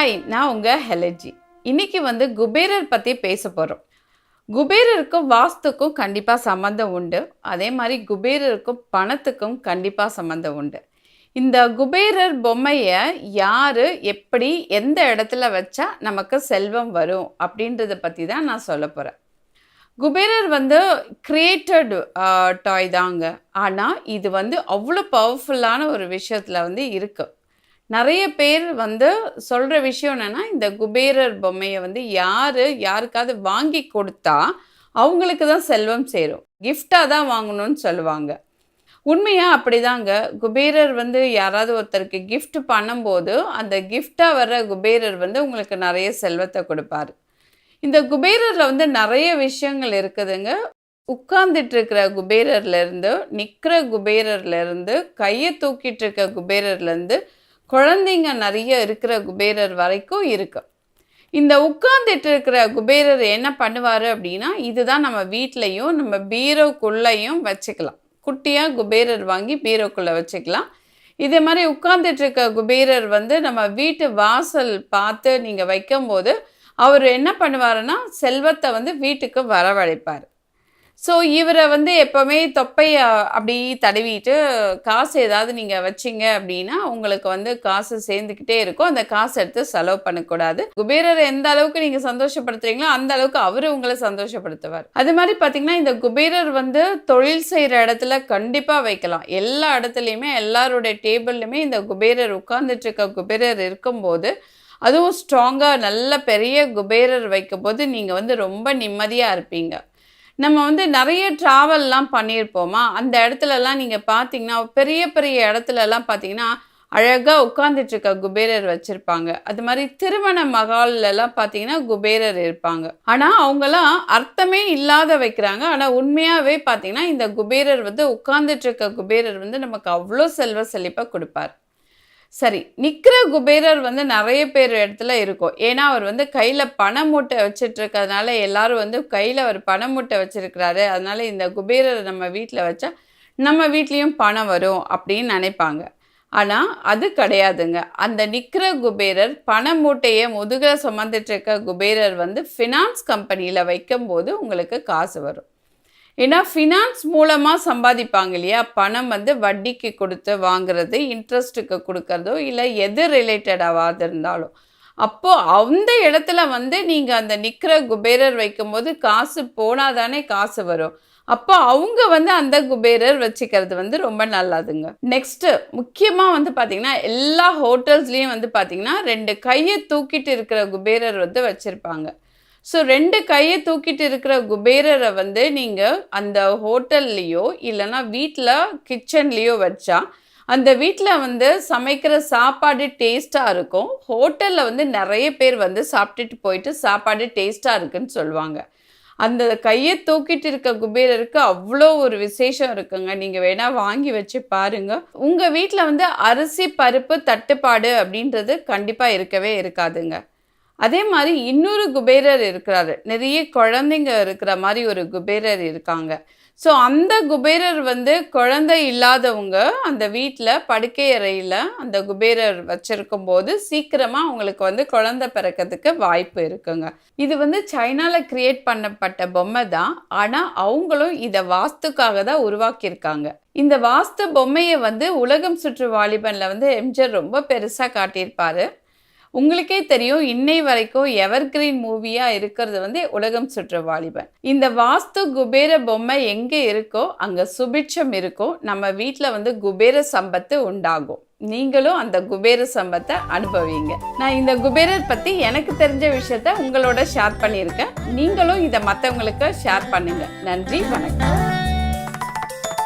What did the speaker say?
Hi நான் உங்கள் ஹெலஜி இன்னைக்கு வந்து குபேரர் பற்றி பேச போகிறோம் குபேரருக்கும் வாஸ்துக்கும் கண்டிப்பாக சம்மந்தம் உண்டு. அதே மாதிரி குபேரருக்கும் பணத்துக்கும் கண்டிப்பாக சம்மந்தம் உண்டு. இந்த குபேரர் பொம்மையை யார் எப்படி எந்த இடத்துல வச்சா நமக்கு செல்வம் வரும் அப்படின்றத பற்றி தான் நான் சொல்ல போகிறேன் குபேரர் வந்து கிரியேட்டட் டாய் தாங்க. ஆனால் இது வந்து அவ்வளோ பவர்ஃபுல்லான ஒரு விஷயத்தில் வந்து இருக்குது நிறைய பேர் வந்து சொல்கிற விஷயம் என்னென்னா இந்த குபேரர் பொம்மையை வந்து யார் யாருக்காவது வாங்கி கொடுத்தா அவங்களுக்கு தான் செல்வம் சேரும். கிஃப்டாக தான் வாங்கணும்னு சொல்லுவாங்க. உண்மையாக அப்படிதாங்க. குபேரர் வந்து யாராவது ஒருத்தருக்கு கிஃப்ட் பண்ணும்போது அந்த கிஃப்டாக வர்ற குபேரர் வந்து உங்களுக்கு நிறைய செல்வத்தை கொடுப்பாரு. இந்த குபேரரில் வந்து நிறைய விஷயங்கள் இருக்குதுங்க. உட்கார்ந்துட்டு இருக்கிற குபேரர்லேருந்து நிற்கிற குபேரர்லேருந்து கையை தூக்கிட்டு இருக்க குபேரர்லேருந்து குழந்தைங்க நிறைய இருக்கிற குபேரர் வரைக்கும் இருக்கு. இந்த உட்கார்ந்துட்டு இருக்கிற குபேரர் என்ன பண்ணுவார் அப்படின்னா இதுதான் நம்ம வீட்லேயும் நம்ம பீரோக்குள்ளேயும் வச்சுக்கலாம். குட்டியாக குபேரர் வாங்கி பீரோக்குள்ளே வச்சுக்கலாம். இதே மாதிரி உட்கார்ந்துட்டு இருக்க குபேரர் வந்து நம்ம வீட்டு வாசல் பார்த்து நீங்கள் வைக்கும்போது அவர் என்ன பண்ணுவாருன்னா செல்வத்தை வந்து வீட்டுக்கு வரவழைப்பார். ஸோ இவரை வந்து எப்போவுமே தொப்பையை அப்படி தடவிட்டு காசு ஏதாவது நீங்கள் வச்சிங்க அப்படின்னா உங்களுக்கு வந்து காசு சேர்ந்துக்கிட்டே இருக்கும். அந்த காசு எடுத்து செலவு பண்ணக்கூடாது. குபேரரை எந்த அளவுக்கு நீங்கள் சந்தோஷப்படுத்துறீங்களோ அந்த அளவுக்கு அவர் உங்களை சந்தோஷப்படுத்துவார். அது மாதிரி பார்த்தீங்கன்னா இந்த குபேரர் வந்து தொழில் செய்கிற இடத்துல கண்டிப்பாக வைக்கலாம். எல்லா இடத்துலையுமே எல்லாருடைய டேபிள்லையுமே இந்த குபேரர் உட்கார்ந்துட்டு இருக்க குபேரர் இருக்கும்போது அதுவும் ஸ்ட்ராங்காக நல்ல பெரிய குபேரர் வைக்கும்போது நீங்கள் வந்து ரொம்ப நிம்மதியாக இருப்பீங்க. நம்ம வந்து நிறைய ட்ராவல்லாம் பண்ணியிருப்போமா? அந்த இடத்துலலாம் நீங்கள் பார்த்தீங்கன்னா பெரிய பெரிய இடத்துலலாம் பார்த்தீங்கன்னா அழகாக உட்காந்துட்டு இருக்க குபேரர் வச்சுருப்பாங்க. அது மாதிரி திருமண மகால்லலாம் பார்த்தீங்கன்னா குபேரர் இருப்பாங்க. ஆனால் அவங்களாம் அர்த்தமே இல்லாத வைக்கிறாங்க. ஆனால் உண்மையாகவே பார்த்தீங்கன்னா இந்த குபேரர் வந்து உட்காந்துட்டு இருக்க குபேரர் வந்து நமக்கு அவ்வளோ செல்வ செழிப்பை கொடுப்பார். சரி நிற்கிற குபேரர் வந்து நிறைய பேர் இடத்துல இருக்கும். ஏன்னா அவர் வந்து கையில் பண மூட்டை வச்சுட்டு இருக்கிறதுனால எல்லாரும் வந்து கையில் அவர் பண மூட்டை வச்சுருக்கிறாரு. அதனால இந்த குபேரரை நம்ம வீட்டில் வச்சா நம்ம வீட்லேயும் பணம் வரும் அப்படின்னு நினைப்பாங்க. ஆனால் அது கிடையாதுங்க. அந்த நிற்கிற குபேரர் பண மூட்டையை முதுகில் சுமந்துட்டு இருக்க குபேரர் வந்து ஃபினான்ஸ் கம்பெனியில் வைக்கும்போது உங்களுக்கு காசு வரும். ஏன்னா ஃபினான்ஸ் மூலமாக சம்பாதிப்பாங்க இல்லையா? பணம் வந்து வட்டிக்கு கொடுத்து வாங்குறது இன்ட்ரெஸ்ட்டுக்கு கொடுக்கறதோ இல்லை எது ரிலேட்டடாக இருந்தாலும். அப்போது அந்த இடத்துல வந்து நீங்கள் அந்த நிற்கிற குபேரர் வைக்கும்போது காசு போனால் தானே காசு வரும். அப்போ அவங்க வந்து அந்த குபேரர் வச்சுக்கிறது வந்து ரொம்ப நல்லதுங்க. நெக்ஸ்ட்டு முக்கியமாக வந்து பார்த்தீங்கன்னா எல்லா ஹோட்டல்ஸ்லேயும் வந்து பார்த்தீங்கன்னா ரெண்டு கையை தூக்கிட்டு இருக்கிற குபேரர் வந்து வச்சுருப்பாங்க. ஸோ ரெண்டு கையை தூக்கிட்டு இருக்கிற குபேரரை வந்து நீங்கள் அந்த ஹோட்டல்லையோ இல்லைன்னா வீட்டில் கிச்சன்லேயோ வச்சா அந்த வீட்டில் வந்து சமைக்கிற சாப்பாடு டேஸ்ட்டாக இருக்கும். ஹோட்டலில் வந்து நிறைய பேர் வந்து சாப்பிட்டுட்டு போயிட்டு சாப்பாடு டேஸ்ட்டாக இருக்குன்னு சொல்லுவாங்க. அந்த கையை தூக்கிட்டு இருக்க குபேரருக்கு அவ்வளோ ஒரு விசேஷம் இருக்குங்க. நீங்கள் வேணால் வாங்கி வச்சு பாருங்க. உங்கள் வீட்டில் வந்து அரிசி பருப்பு தட்டுப்பாடு அப்படின்றது கண்டிப்பாக இருக்கவே இருக்காதுங்க. அதே மாதிரி இன்னொரு குபேரர் இருக்கிறாரு. நிறைய குழந்தைங்க இருக்கிற மாதிரி ஒரு குபேரர் இருக்காங்க. ஸோ அந்த குபேரர் வந்து குழந்தை இல்லாதவங்க அந்த வீட்டில் படுக்கை அறையில் அந்த குபேரர் வச்சிருக்கும் போது சீக்கிரமாக அவங்களுக்கு வந்து குழந்தை பிறக்கிறதுக்கு வாய்ப்பு இருக்குங்க. இது வந்து சைனாவில் கிரியேட் பண்ணப்பட்ட பொம்மை தான். ஆனால் அவங்களும் இதை வாஸ்துக்காக தான் உருவாக்கியிருக்காங்க. இந்த வாஸ்து பொம்மையை வந்து உலகம் சுற்று வாலிபனில் வந்து எம்ஜிஆர் ரொம்ப பெருசாக காட்டியிருப்பாரு. உங்களுக்கே தெரியும் இன்னை வரைக்கும் எவர்கிரீன் மூவியாக இருக்கிறது வந்து உலகம் சுற்ற வாலிபன். இந்த வாஸ்து குபேர பொம்மை எங்கே இருக்கோ அங்கே சுபிட்சம் இருக்கும். நம்ம வீட்டில் வந்து குபேர சம்பத்து உண்டாகும். நீங்களும் அந்த குபேர சம்பத்தை அனுபவிங்க. நான் இந்த குபேரர் பற்றி எனக்கு தெரிஞ்ச விஷயத்த உங்களோட ஷேர் பண்ணியிருக்கேன். நீங்களும் இதை மற்றவங்களுக்கு ஷேர் பண்ணுங்க. நன்றி வணக்கம்.